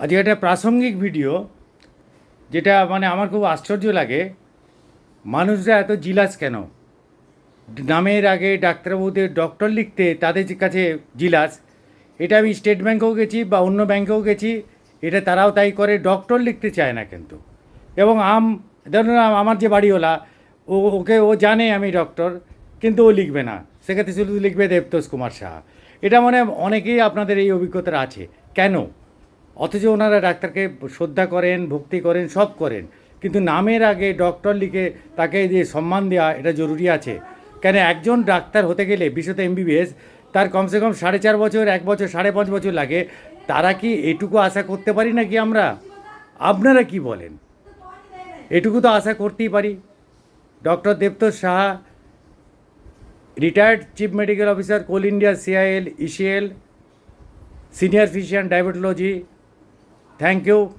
আজকে একটা প্রাসঙ্গিক ভিডিও যেটা মানে আমার খুব আশ্চর্য লাগে। মানুষরা এত জিলাস কেন? নামের আগে ডাক্তারবাবুদের ডক্টর লিখতে তাদের কাছে জিলাস, এটা আমি স্টেট ব্যাঙ্কেও গেছি বা অন্য ব্যাঙ্কেও গেছি, এটা তারাও তাই করে ডক্টর লিখতে চায় না কিন্তু। এবং আম, ধরুন আমার যে বাড়িওয়ালা, ও, ওকে ও জানে আমি ডক্টর কিন্তু ও লিখবে না। সেক্ষেত্রে শুধু লিখবে দেবতোষ কুমার সাহা। এটা মানে অনেকেই আপনাদের এই অভিজ্ঞতা আছে। কেন? অথচ ওনারা ডাক্তারকে শ্রদ্ধা করেন, ভক্তি করেন, সব করেন। কিন্তু নামের আগে ডক্টর লিখে তাকে যে সম্মান দেওয়া এটা জরুরি আছে। কেন একজন ডাক্তার হতে গেলে, বিশেষত এমবিবিএস, তার কমসে কম সাড়ে চার বছর, এক বছর, সাড়ে পাঁচ বছর লাগে। তারা কি এটুকু আশা করতে পারি নাকি আমরা? আপনারা কি বলেন? এটুকু তো আশা করতেই পারি। Doctor Debtosh Saha retired chief medical officer Coal India CIL ECL senior physician diabetology Thank you.